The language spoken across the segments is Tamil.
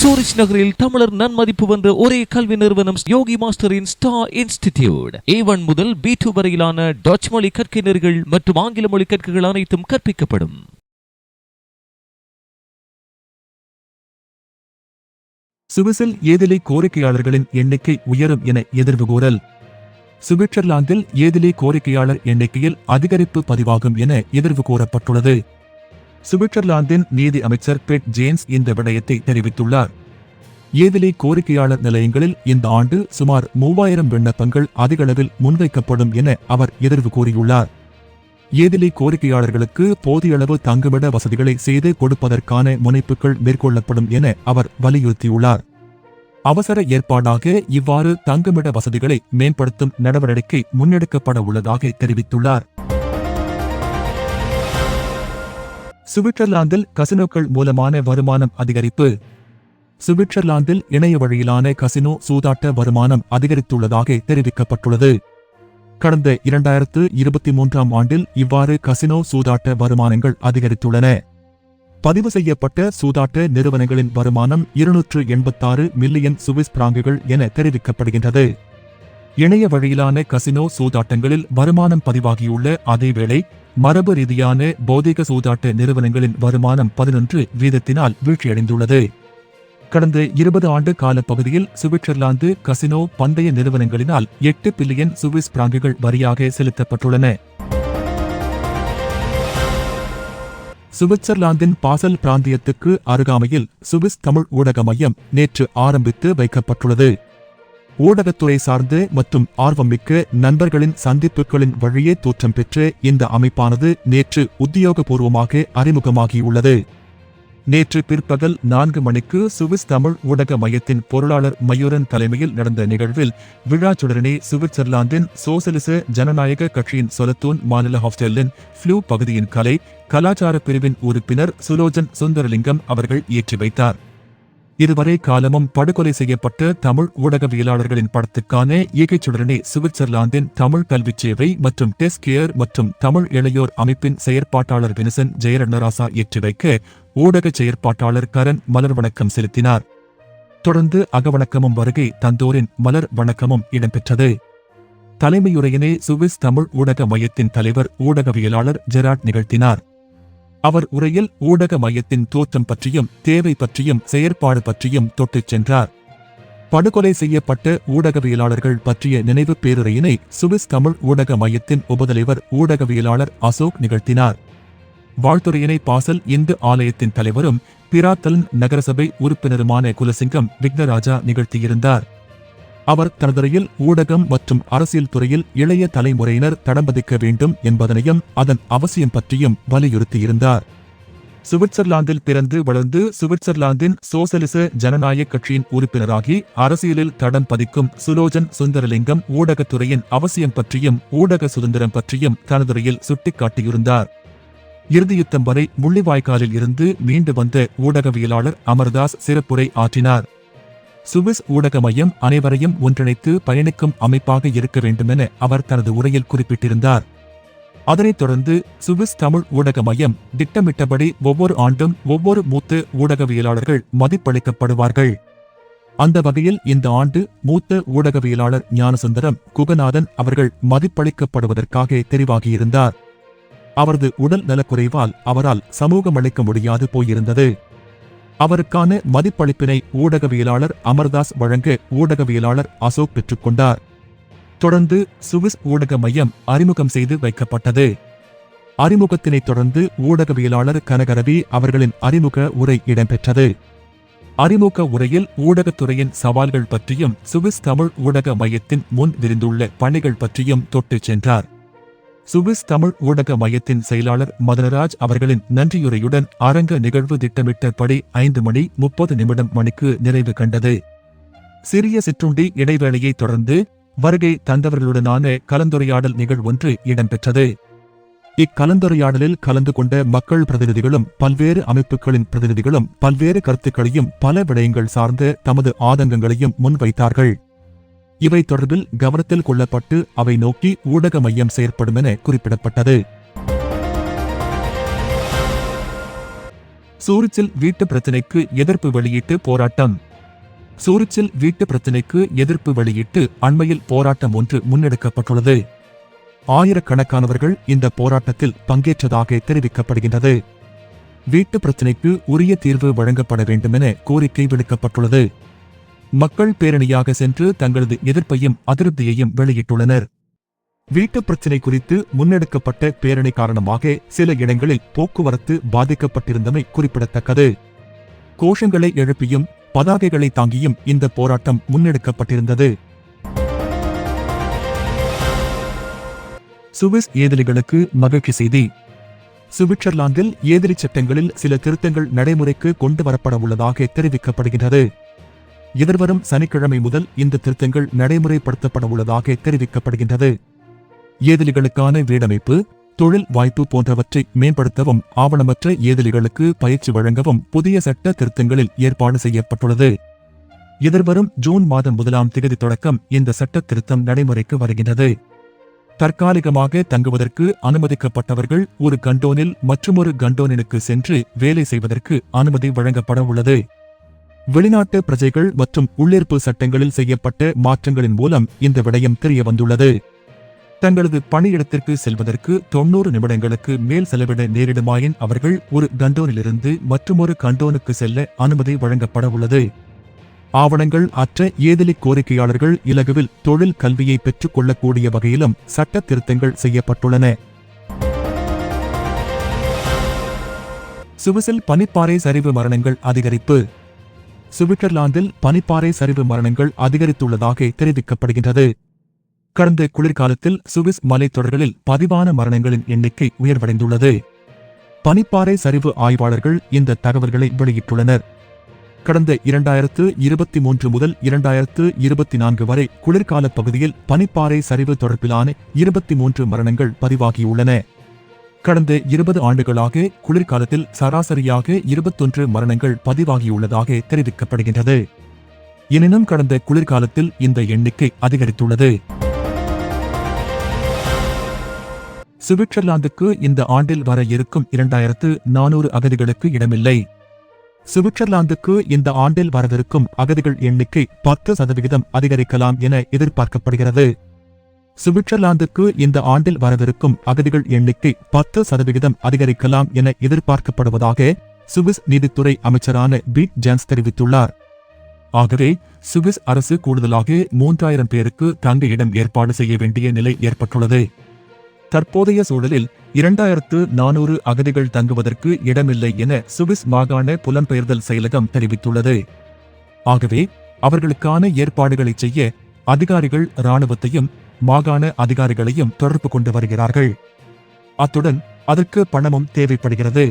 சூரிச் நகரில் தமிழர் நன்மதிப்பு வந்த ஒரே கல்வி நிறுவனம் யோகி மாஸ்டரின் ஸ்டார் இன்ஸ்டிடியூட். ஏ ஒன் முதல் பி டூ வரையிலான டச் மொழி கற்கையினர்கள் மற்றும் ஆங்கில மொழி கற்கைகள் அனைத்தும் கற்பிக்கப்படும். சுவிசில் ஏதிலை கோரிக்கையாளர்களின் எண்ணிக்கை உயரும் என எதிர்வு கூறல். சுவிட்சர்லாந்தில் ஏதிலை கோரிக்கையாளர் எண்ணிக்கையில் அதிகரிப்பு பதிவாகும் என எதிர்வு கூறப்பட்டுள்ளது. சுவிட்சர்லாந்தின் நீதி அமைச்சர் பெட் ஜேம்ஸ் இந்த விடயத்தை தெரிவித்துள்ளார். ஏதிலே கோரிக்கையாளர் நிலையங்களில் இந்த ஆண்டு சுமார் மூவாயிரம் விண்ணப்பங்கள் அதிகளவில் முன்வைக்கப்படும் என அவர் எதிர்வு கூறியுள்ளார். ஏதிலே கோரிக்கையாளர்களுக்கு போதியளவு தங்குமிட வசதிகளை செய்து கொடுப்பதற்கான முனைப்புகள் மேற்கொள்ளப்படும் என அவர் வலியுறுத்தியுள்ளார். அவசர ஏற்பாடாக இவ்வாறு தங்குமிட வசதிகளை மேம்படுத்தும் நடவடிக்கை முன்னெடுக்கப்பட உள்ளதாக தெரிவித்துள்ளார். சுவிட்சர்லாந்தில் கசினோக்கள் மூலமான வருமானம் அதிகரிப்பு. சுவிட்சர்லாந்தில் இணைய வழியிலான கசினோ சூதாட்ட வருமானம் அதிகரித்துள்ளதாக தெரிவிக்கப்பட்டுள்ளது. கடந்த இரண்டாயிரத்து இருபத்தி மூன்றாம் ஆண்டில் இவ்வாறு கசினோ சூதாட்ட வருமானங்கள் அதிகரித்துள்ளன. பதிவு செய்யப்பட்ட சூதாட்ட நிறுவனங்களின் வருமானம் இருநூற்று எண்பத்தாறு மில்லியன் சுவிஸ் பிராங்குகள் என தெரிவிக்கப்படுகின்றது. இணைய வழியிலான கசினோ சூதாட்டங்களில் வருமானம் பதிவாகியுள்ள அதேவேளை மரபு ரீதியான பௌதிக சூதாட்ட நிறுவனங்களின் வருமானம் பதினொன்று வீதத்தினால் வீழ்ச்சியடைந்துள்ளது. கடந்த இருபது ஆண்டு கால பகுதியில் சுவிட்சர்லாந்து கசினோ பந்தய நிறுவனங்களினால் எட்டு பில்லியன் சுவிஸ் பிராங்குகள் வரியாக செலுத்தப்பட்டுள்ளன. சுவிட்சர்லாந்தின் பாசல் பிராந்தியத்துக்கு அருகாமையில் சுவிஸ் தமிழ் ஊடக மையம் நேற்று ஆரம்பித்து வைக்கப்பட்டுள்ளது. ஊடகத்துறை சார்ந்து மற்றும் ஆர்வமிக்க நண்பர்களின் சந்திப்புகளின் வழியே தோற்றம் பெற்ற இந்த அமைப்பானது நேற்று உத்தியோகபூர்வமாக அறிமுகமாகியுள்ளது. நேற்று பிற்பகல் நான்கு மணிக்கு சுவிஸ் தமிழ் ஊடக மையத்தின் பொருளாளர் மயூரன் தலைமையில் நடந்த நிகழ்வில் விழாச்சுடனே சுவிட்சர்லாந்தின் சோசலிச ஜனநாயக கட்சியின் சொலத்தூன் மாநில ஹாஸ்டலின் ஃப்ளூ பகுதியின் கலை கலாச்சார பிரிவின் உறுப்பினர் சுலோஜன் சுந்தரலிங்கம் அவர்கள் ஏற்றி வைத்தார். இதுவரை காலமும் படுகொலை செய்யப்பட்ட தமிழ் ஊடகவியலாளர்களின் படத்துக்கான இயக்கச்சுடனே சுவிட்சர்லாந்தின் தமிழ் கல்விச் சேவை மற்றும் டெஸ்ட் கேர் மற்றும் தமிழ் இளையோர் அமைப்பின் செயற்பாட்டாளர் வினிசன் ஜெயரண்ணராசா ஏற்றி வைக்க ஊடக செயற்பாட்டாளர் கரண் மலர் வணக்கம் செலுத்தினார். தொடர்ந்து அகவணக்கமும் வருகை தந்தோரின் மலர் வணக்கமும் இடம்பெற்றது. தலைமையுரையினை சுவிஸ் தமிழ் ஊடக மையத்தின் தலைவர் ஊடகவியலாளர் ஜெராட் நிகழ்த்தினார். அவர் உரையில் ஊடக மையத்தின் தோற்றம் பற்றியும் தேவை பற்றியும் செயற்பாடு பற்றியும் தொட்டுச் சென்றார். படுகொலை செய்யப்பட்ட ஊடகவியலாளர்கள் பற்றிய நினைவு பேருரையினை சுவிஸ் தமிழ் ஊடக மையத்தின் உபதலைவர் ஊடகவியலாளர் அசோக் நிகழ்த்தினார். வாழ்த்துறையினை பாசல் இந்து ஆலயத்தின் தலைவரும் பிராத்தலன் நகரசபை உறுப்பினருமான குலசிங்கம் விக்னராஜா நிகழ்த்தியிருந்தார். அவர் தனதுரையில் ஊடகம் மற்றும் அரசியல் துறையில் இளைய தலைமுறையினர் தடம்பதிக்க வேண்டும் என்பதனையும் அதன் அவசியம் பற்றியும் வலியுறுத்தியிருந்தார். சுவிட்சர்லாந்தில் பிறந்து வளர்ந்து சுவிட்சர்லாந்தின் சோசலிச ஜனநாயக கட்சியின் உறுப்பினராகி அரசியலில் தடம் பதிக்கும் சுலோஜன் சுந்தரலிங்கம் ஊடகத்துறையின் அவசியம் பற்றியும் ஊடக சுதந்திரம் பற்றியும் தனதுரையில் சுட்டிக்காட்டியிருந்தார். இறுதியுத்தம் வரை முள்ளிவாய்க்காலில் இருந்து மீண்டு வந்த ஊடகவியலாளர் அமர்தாஸ் சிறப்புரை ஆற்றினார். சுவிஸ் ஊடக மையம் அனைவரையும் ஒன்றிணைத்து பயணிக்கும் அமைப்பாக இருக்க வேண்டுமென அவர் தனது உரையில் குறிப்பிட்டிருந்தார். அதனைத் தொடர்ந்து சுவிஸ் தமிழ் ஊடக மையம் திட்டமிட்டபடி ஒவ்வொரு ஆண்டும் ஒவ்வொரு மூத்த ஊடகவியலாளர்கள் மதிப்பளிக்கப்படுவார்கள். அந்த வகையில் இந்த ஆண்டு மூத்த ஊடகவியலாளர் ஞானசுந்தரம் குகநாதன் அவர்கள் மதிப்பளிக்கப்படுவதற்காக தெரிவாகியிருந்தார். அவரது உடல் நலக்குறைவால் அவரால் சமூகமளிக்க முடியாது போயிருந்தது. அவருக்கான மதிப்பளிப்பினை ஊடகவியலாளர் அமர்தாஸ் வழங்க ஊடகவியலாளர் அசோக் பெற்றுக்கொண்டார். தொடர்ந்து சுவிஸ் ஊடக மையம் அறிமுகம் செய்து வைக்கப்பட்டது. அறிமுகத்தினைத் தொடர்ந்து ஊடகவியலாளர் கனகரவி அவர்களின் அறிமுக உரை இடம்பெற்றது. அறிமுக உரையில் ஊடகத்துறையின் சவால்கள் பற்றியும் சுவிஸ் தமிழ் ஊடக மையத்தின் முன் விரிந்துள்ள பணிகள் பற்றியும் தொட்டுச் சென்றார். சுவிஸ் தமிழ் ஊடக மையத்தின் செயலாளர் மதனராஜ் அவர்களின் நன்றியுரையுடன் அரங்க நிகழ்வு திட்டமிட்டபடி ஐந்து மணி முப்பது நிமிடம் மணிக்கு நிறைவு கண்டது. சிறிய சிற்றுண்டி இடைவேளையை தொடர்ந்து வருகை தந்தவர்களுடனான கலந்துரையாடல் நிகழ்வொன்று இடம்பெற்றது. இக்கலந்துரையாடலில் கலந்து கொண்ட மக்கள் பிரதிநிதிகளும் பல்வேறு அமைப்புகளின் பிரதிநிதிகளும் பல்வேறு கருத்துக்களையும் பல விடயங்கள் சார்ந்த தமது ஆதங்கங்களையும் முன்வைத்தார்கள். இவை தொடர்பில் கவனத்தில் கொள்ளப்பட்டு அவை நோக்கி ஊடக மையம் செயற்படும் என குறிப்பிடப்பட்டது. சூரிச்சில் வீட்டு பிரச்சினைக்கு எதிர்ப்பு வெளியிட்டு போராட்டம். சூரிச்சில் வீட்டு பிரச்சினைக்கு எதிர்ப்பு வெளியிட்டு அண்மையில் போராட்டம் ஒன்று முன்னெடுக்கப்பட்டுள்ளது. ஆயிரக்கணக்கானவர்கள் இந்த போராட்டத்தில் பங்கேற்றதாக தெரிவிக்கப்படுகின்றது. வீட்டு பிரச்சினைக்கு உரிய தீர்வு வழங்கப்பட வேண்டுமென கோரிக்கை விடுக்கப்பட்டுள்ளது. மக்கள் பேரணியாக சென்று தங்களது எதிர்ப்பையும் அதிருப்தியையும் வெளியிட்டுள்ளனர். வீட்டு பிரச்சினை குறித்து முன்னெடுக்கப்பட்ட பேரணி காரணமாக சில இடங்களில் போக்குவரத்து பாதிக்கப்பட்டிருந்தமை குறிப்பிடத்தக்கது. கோஷங்களை எழுப்பியும் பதாகைகளை தாங்கியும் இந்த போராட்டம் முன்னெடுக்கப்பட்டிருந்தது. சுவிஸ் ஏதிலிகளுக்கு மகிழ்ச்சி செய்தி. சுவிட்சர்லாந்தில் ஏதிரி சட்டங்களில் சில திருத்தங்கள் நடைமுறைக்கு கொண்டு வரப்பட உள்ளதாக தெரிவிக்கப்படுகின்றது. எதிர்வரும் சனிக்கிழமை முதல் இந்த திருத்தங்கள் நடைமுறைப்படுத்தப்பட உள்ளதாக தெரிவிக்கப்படுகின்றது. ஏதிலிகளுக்கான வீடமைப்பு தொழில் வாய்ப்பு போன்றவற்றை மேம்படுத்தவும் ஆவணமற்ற ஏதிலிகளுக்கு பயிற்சி வழங்கவும் புதிய சட்ட திருத்தங்களில் ஏற்பாடு செய்யப்பட்டுள்ளது. எதிர்வரும் ஜூன் மாதம் முதலாம் தேதி தொடக்கம் இந்த சட்ட திருத்தம் நடைமுறைக்கு வருகின்றது. தற்காலிகமாக தங்குவதற்கு அனுமதிக்கப்பட்டவர்கள் ஒரு கண்டோனில் மற்றுமொரு கண்டோனினுக்கு சென்று வேலை செய்வதற்கு அனுமதி வழங்கப்பட உள்ளது வெளிநாட்டு பிரஜைகள் மற்றும் உள்ளிருப்பு சட்டங்களில் செய்யப்பட்ட மாற்றங்களின் மூலம் இந்த விடயம் தெரிய வந்துள்ளது தங்களது பணியிடத்திற்கு செல்வதற்கு தொன்னூறு நிமிடங்களுக்கு மேல் செலவிட நேரிடுமாயின் அவர்கள் ஒரு கண்டோனிலிருந்து மற்றுமொரு கண்டோனுக்கு செல்ல அனுமதி வழங்கப்பட உள்ளது ஆவணங்கள் அற்ற ஏதிலி கோரிக்கையாளர்கள் இலகுவில் தொழில் கல்வியை பெற்றுக் கொள்ளக்கூடிய வகையிலும் சட்ட திருத்தங்கள் செய்யப்பட்டுள்ளன. சுவிசில் பனிப்பாறை சரிவு மரணங்கள் அதிகரிப்பு. சுவிட்சர்லாந்தில் பனிப்பாறை சரிவு மரணங்கள் அதிகரித்துள்ளதாக தெரிவிக்கப்படுகின்றது. கடந்த குளிர்காலத்தில் சுவிஸ் மலைத்தொடர்களில் பதிவான மரணங்களின் எண்ணிக்கை உயர்வடைந்துள்ளது. பனிப்பாறை சரிவு ஆய்வாளர்கள் இந்த தகவல்களை வெளியிட்டுள்ளனர். கடந்த இரண்டாயிரத்து இருபத்தி மூன்று முதல் இரண்டாயிரத்து இருபத்தி நான்கு வரை குளிர்கால பகுதியில் பனிப்பாறை சரிவு தொடர்பிலான இருபத்தி மூன்று மரணங்கள் பதிவாகியுள்ளன. கடந்த இருபது ஆண்டுகளாக குளிர்காலத்தில் சராசரியாக இருபத்தொன்று மரணங்கள் பதிவாகியுள்ளதாக தெரிவிக்கப்படுகின்றது. எனினும் கடந்த குளிர்காலத்தில் இந்த எண்ணிக்கை அதிகரித்துள்ளது. சுவிட்சர்லாந்துக்கு இந்த ஆண்டில் வர இருக்கும் இரண்டாயிரத்து நானூறு அகதிகளுக்கு இடமில்லை. சுவிட்சர்லாந்துக்கு இந்த ஆண்டில் வரவிருக்கும் அகதிகள் எண்ணிக்கை பத்து சதவிகிதம் அதிகரிக்கலாம் என எதிர்பார்க்கப்படுகிறது. சுவிட்சர்லாந்துக்கு இந்த ஆண்டில் வரவிருக்கும் அகதிகள் எண்ணிக்கை பத்து சதவிகிதம் அதிகரிக்கலாம் என எதிர்பார்க்கப்படுவதாக சுவிஸ் நீதித்துறை அமைச்சரான பீட் ஜான்ஸ் தெரிவித்துள்ளார். ஆகவே சுவிஸ் அரசு கூடுதலாக மூன்றாயிரம் பேருக்கு தங்க இடம் ஏற்பாடு செய்ய வேண்டிய நிலை ஏற்பட்டுள்ளது. தற்போதைய சூழலில் இரண்டாயிரத்து நானூறு அகதிகள் தங்குவதற்கு இடமில்லை என சுவிஸ் மாகாண புலம்பெயர்தல் செயலகம் தெரிவித்துள்ளது. ஆகவே அவர்களுக்கான ஏற்பாடுகளை செய்ய அதிகாரிகள் இராணுவத்தையும் மாகாண அதிகாரிகளையும் தொடர்பு கொண்டு வருகிறார்கள். அத்துடன் அதற்கு பணமும் தேவைப்படுகிறது.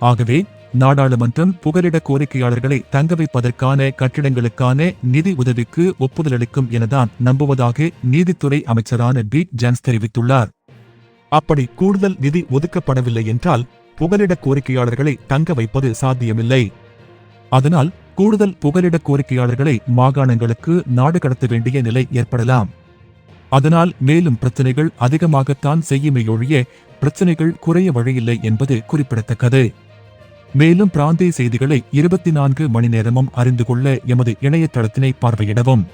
ஆகவே நாடாளுமன்றம் புகலிட கோரிக்கையாளர்களை தங்க வைப்பதற்கான கட்டிடங்களுக்கான நிதி உதவிக்கு ஒப்புதல் அளிக்கும் எனதான் நம்புவதாக நீதித்துறை அமைச்சரான பி. ஜான்ஸ் தெரிவித்துள்ளார். அப்படி கூடுதல் நிதி ஒதுக்கப்படவில்லை என்றால் புகலிட கோரிக்கையாளர்களை தங்க வைப்பது சாத்தியமில்லை. அதனால் கூடுதல் புகலிட கோரிக்கையாளர்களை மாகாணங்களுக்கு நாடு கடத்த வேண்டிய நிலை ஏற்படலாம். அதனால் மேலும் பிரச்சனைகள் அதிகமாகத்தான் செய்யுமையொழிய பிரச்சனைகள் குறைய வழியில்லை என்பது குறிப்பிடத்தக்கது. மேலும் பிராந்திய செய்திகளை இருபத்தி நான்கு மணி நேரமும் அறிந்து கொள்ள எமது இணையதளத்தினை பார்வையிடவும்.